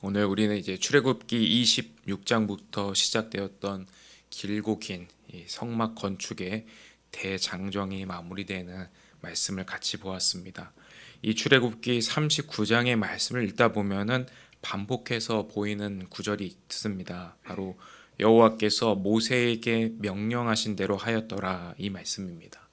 오늘 우리는 이제 출애굽기 26장부터 시작되었던 길고 긴이 성막 건축의 대장정이 마무리되는 말씀을 같이 보았습니다. 이 출애굽기 39장의 말씀을 읽다 보면은 반복해서 보이는 구절이 있습니다. 바로 여호와께서 모세에게 명령하신 대로 하였더라 이 말씀입니다.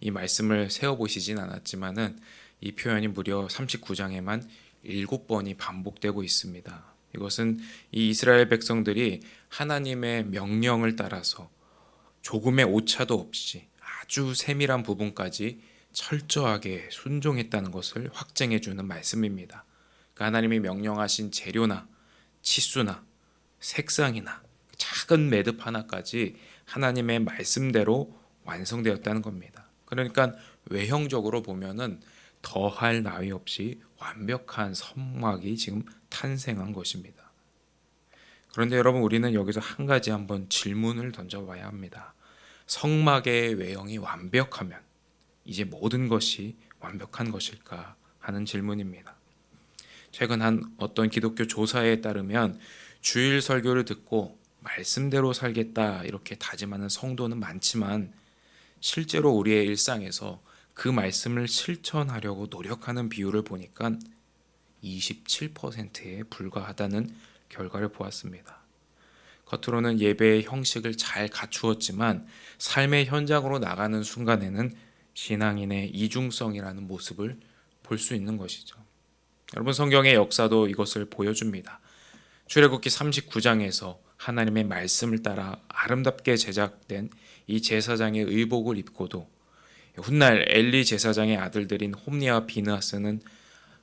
이 말씀을 세어 보시진 않았지만은 이 표현이 무려 39장에만 일곱 번이 반복되고 있습니다. 이것은 이 이스라엘 백성들이 하나님의 명령을 따라서 조금의 오차도 없이 아주 세밀한 부분까지 철저하게 순종했다는 것을 확증해 주는 말씀입니다. 그러니까 하나님이 명령하신 재료나 치수나 색상이나 작은 매듭 하나까지 하나님의 말씀대로 완성되었다는 겁니다. 그러니까 외형적으로 보면은 더할 나위 없이 완벽한 성막이 지금 탄생한 것입니다. 그런데 여러분 우리는 여기서 한 가지 한번 질문을 던져봐야 합니다. 성막의 외형이 완벽하면 이제 모든 것이 완벽한 것일까 하는 질문입니다. 최근 한 어떤 기독교 조사에 따르면 주일 설교를 듣고 말씀대로 살겠다 이렇게 다짐하는 성도는 많지만 실제로 우리의 일상에서 그 말씀을 실천하려고 노력하는 비율을 보니까 27%에 불과하다는 결과를 보았습니다. 겉으로는 예배의 형식을 잘 갖추었지만 삶의 현장으로 나가는 순간에는 신앙인의 이중성이라는 모습을 볼 수 있는 것이죠. 여러분 성경의 역사도 이것을 보여줍니다. 출애굽기 39장에서 하나님의 말씀을 따라 아름답게 제작된 이 제사장의 의복을 입고도 훗날 엘리 제사장의 아들들인 홈니와 비느하스는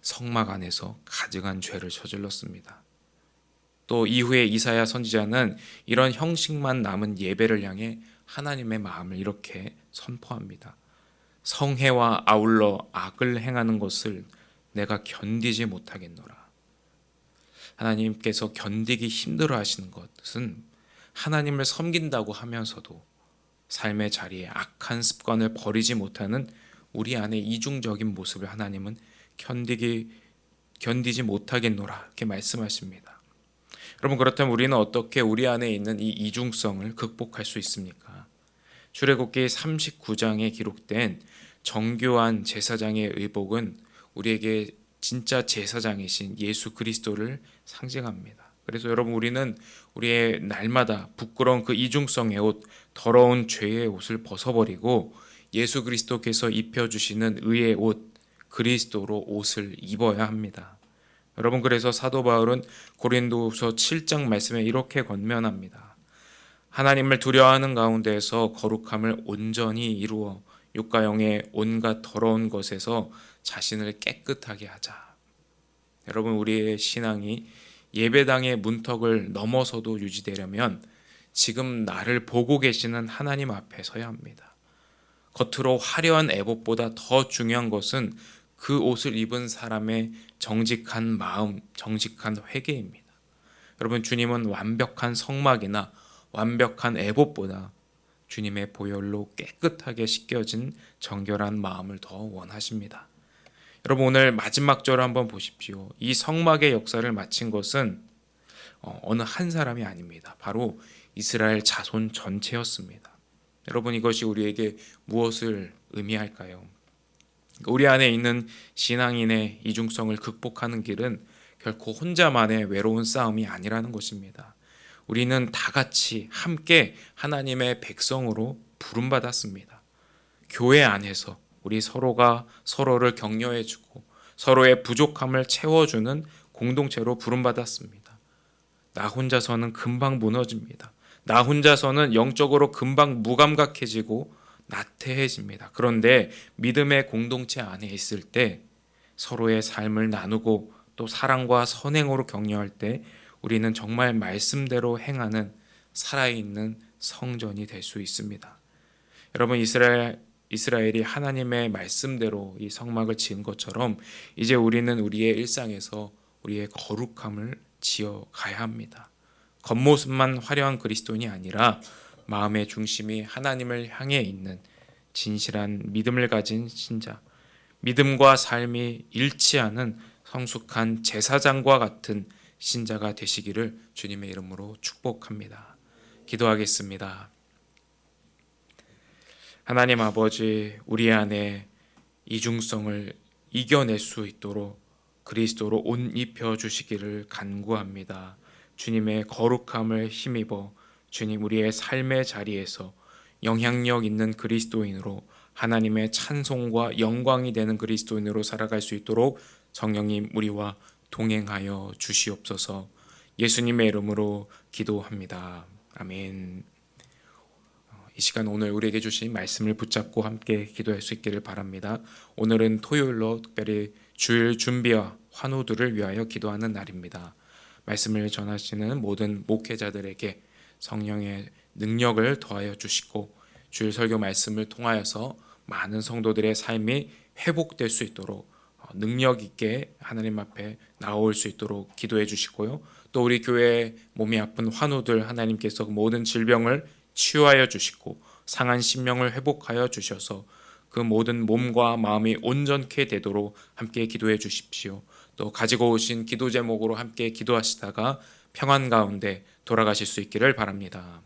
성막 안에서 가증한 죄를 저질렀습니다. 또 이후에 이사야 선지자는 이런 형식만 남은 예배를 향해 하나님의 마음을 이렇게 선포합니다. 성회와 아울러 악을 행하는 것을 내가 견디지 못하겠노라. 하나님께서 견디기 힘들어 하시는 것은 하나님을 섬긴다고 하면서도 삶의 자리에 악한 습관을 버리지 못하는 우리 안에 이중적인 모습을 하나님은 견디기 견디지 못하겠노라 이렇게 말씀하십니다. 여러분 그렇다면 우리는 어떻게 우리 안에 있는 이 이중성을 극복할 수 있습니까? 출애굽기 39장에 기록된 정교한 제사장의 의복은 우리에게 진짜 제사장이신 예수 그리스도를 상징합니다. 그래서 여러분 우리는 우리의 날마다 부끄러운 그 이중성의 옷, 더러운 죄의 옷을 벗어버리고 예수 그리스도께서 입혀주시는 의의 옷, 그리스도로 옷을 입어야 합니다. 여러분 그래서 사도 바울은 고린도서 7장 말씀에 이렇게 권면합니다. 하나님을 두려워하는 가운데에서 거룩함을 온전히 이루어 육과 영의 온갖 더러운 것에서 자신을 깨끗하게 하자. 여러분 우리의 신앙이 예배당의 문턱을 넘어서도 유지되려면 지금 나를 보고 계시는 하나님 앞에 서야 합니다. 겉으로 화려한 애복보다 더 중요한 것은 그 옷을 입은 사람의 정직한 마음, 정직한 회개입니다. 여러분 주님은 완벽한 성막이나 완벽한 애봇보다 주님의 보혈로 깨끗하게 씻겨진 정결한 마음을 더 원하십니다. 여러분 오늘 마지막 절을 한번 보십시오. 이 성막의 역사를 마친 것은 어, 어느 한 사람이 아닙니다. 바로 이스라엘 자손 전체였습니다. 여러분 이것이 우리에게 무엇을 의미할까요? 우리 안에 있는 신앙인의 이중성을 극복하는 길은 결코 혼자만의 외로운 싸움이 아니라는 것입니다. 우리는 다 같이 함께 하나님의 백성으로 부름받았습니다. 교회 안에서 우리 서로가 서로를 격려해주고 서로의 부족함을 채워주는 공동체로 부름받았습니다. 나 혼자서는 금방 무너집니다. 나 혼자서는 영적으로 금방 무감각해지고 나태해집니다. 그런데 믿음의 공동체 안에 있을 때 서로의 삶을 나누고 또 사랑과 선행으로 격려할 때 우리는 정말 말씀대로 행하는 살아있는 성전이 될 수 있습니다. 여러분 이스라엘 이스라엘이 하나님의 말씀대로 이 성막을 지은 것처럼 이제 우리는 우리의 일상에서 우리의 거룩함을 지어 가야 합니다. 겉모습만 화려한 그리스도인이 아니라 마음의 중심이 하나님을 향해 있는 진실한 믿음을 가진 신자, 믿음과 삶이 일치하는 성숙한 제사장과 같은 신자가 되시기를 주님의 이름으로 축복합니다. 기도하겠습니다. 하나님 아버지, 우리 안에 이중성을 이겨낼 수 있도록 그리스도로 옷 입혀 주시기를 간구합니다. 주님의 거룩함을 힘입어 주님 우리의 삶의 자리에서 영향력 있는 그리스도인으로 하나님의 찬송과 영광이 되는 그리스도인으로 살아갈 수 있도록 성령님 우리와 동행하여 주시옵소서. 예수님의 이름으로 기도합니다. 아멘. 어, 이 시간 오늘 우리에게 주신 말씀을 붙잡고 함께 기도할 수 있기를 바랍니다. 오늘은 토요일로 특별히 주일 준비와 환우들을 위하여 기도하는 날입니다. 말씀을 전하시는 모든 목회자들에게 성령의 능력을 더하여 주시고 주일 설교 말씀을 통하여서 많은 성도들의 삶이 회복될 수 있도록 어, 능력 있게 하나님 앞에 나올 수 있도록 기도해 주시고요. 또 우리 교회 몸이 아픈 환우들 하나님께서 그 모든 질병을 치유하여 주시고 상한 심령을 회복하여 주셔서 그 모든 몸과 마음이 온전케 되도록 함께 기도해 주십시오. 또 가지고 오신 기도 제목으로 함께 기도하시다가 평안 가운데 돌아가실 수 있기를 바랍니다.